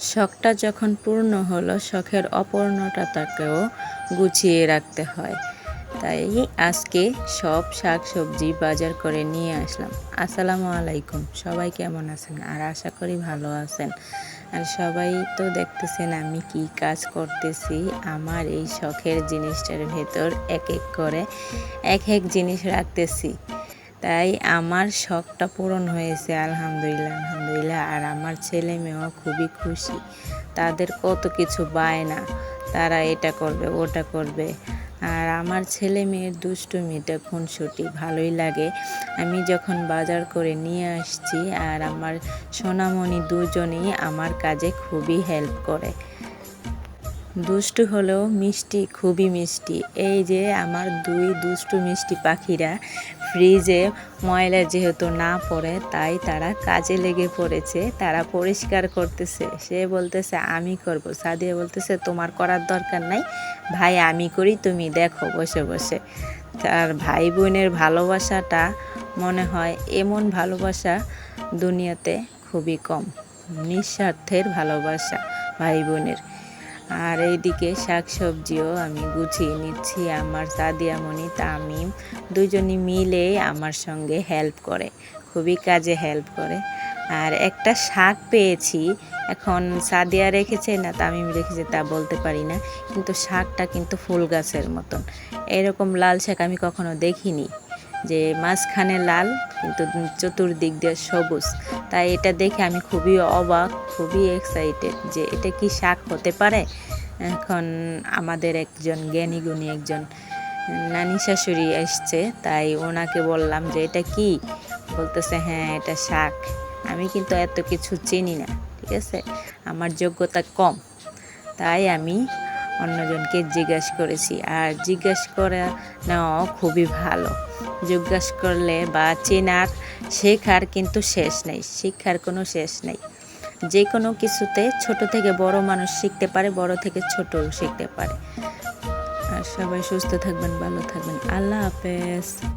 শখটা যখন পূর্ণ হলো, শখের অপূর্ণতাটাকেও গুছিয়ে রাখতে হয়। তাই আজকে সব শাক সবজি বাজার করে নিয়ে আসলাম। আসসালামু আলাইকুম। সবাই কেমন আছেন? আর আশা করি ভালো আছেন। আর সবাই তো দেখতেছেন আমি কি কাজ করতেছি। আমার এই শখের জিনিসটার ভেতর এক এক করে এক এক জিনিস রাখতেছি। তাই আমার শখটা পূরণ হয়েছে, আলহামদুলিল্লাহ আলহামদুলিল্লাহ। আর আমার ছেলে মেয়েও খুবই খুশি। তাদের কত কিছু বায়না তারা এটা করবে, ওটা করবে। আর আমার ছেলে মেয়ের দুষ্টুমিটা খুনসুটি ভালোই লাগে। আমি যখন বাজার করে নিয়ে আসছি আর আমার সোনামণি দুজনেই আমার কাজে খুবই হেল্প করে। দুষ্টু হলেও মিষ্টি, খুবই মিষ্টি। এই যে আমার দুই দুষ্টু মিষ্টি পাখিরা ফ্রিজে ময়লা যেহেতু না পড়ে, তাই তারা কাজে লেগে পড়েছে, তারা পরিষ্কার করতেছে। সে বলতেছে, আমি করব। সাদিয়া বলতেছে, তোমার করার দরকার নাই। ভাই, আমি করি, তুমি দেখো। বসে বসে। তার ভাই বোনের ভালোবাসাটা মনে হয় এমন ভালোবাসা দুনিয়াতে খুবই কম। নিঃস্বার্থের ভালোবাসা ভাই বোনের আর এইদিকে শাকসবজিও আমি গুছিয়ে নিচ্ছি। আমার সাদিয়ামণি তামিম দুজনই মিলে আমার সঙ্গে হেল্প করে, খুবই কাজে হেল্প করে। আর একটা শাক পেয়েছি, এখন সাদিয়া রেখেছে না তামিম রেখেছে তা বলতে পারি না, কিন্তু শাকটা কিন্তু ফুল গাছের মতন। এরকম লাল শাক আমি কখনো দেখিনি। যে মাঝখানে লাল, কিন্তু চতুর্দিক দিয়ে সবুজ। তাই এটা দেখে আমি খুবই অবাক, খুবই এক্সাইটেড যে এটা কি শাক হতে পারে? এখন আমাদের একজন জ্ঞানী গুণী একজন নানি শাশুড়ি এসছে, তাই ওনাকে বললাম যে, এটা কি? বলতেছে হ্যাঁ এটা শাক। আমি কিন্তু এত কিছু চিনি না, ঠিক আছে? আমার যোগ্যতা কম। তাই আমি অন্যজনকে জিজ্ঞাসা করেছি, আর জিজ্ঞাসা করে নেওয়াও খুবই ভালো। জিজ্ঞাসা করলে বা চেনার শেখার কিন্তু শেষ নেই, শিক্ষার কোনো শেষ নেই। যে কোনো কিছুতে ছোট থেকে বড় মানুষ শিখতে পারে, বড় থেকে ছোট শিখতে পারে। আর সবাই সুস্থ থাকবেন, ভালো থাকবেন। আল্লাহ হাফেজ।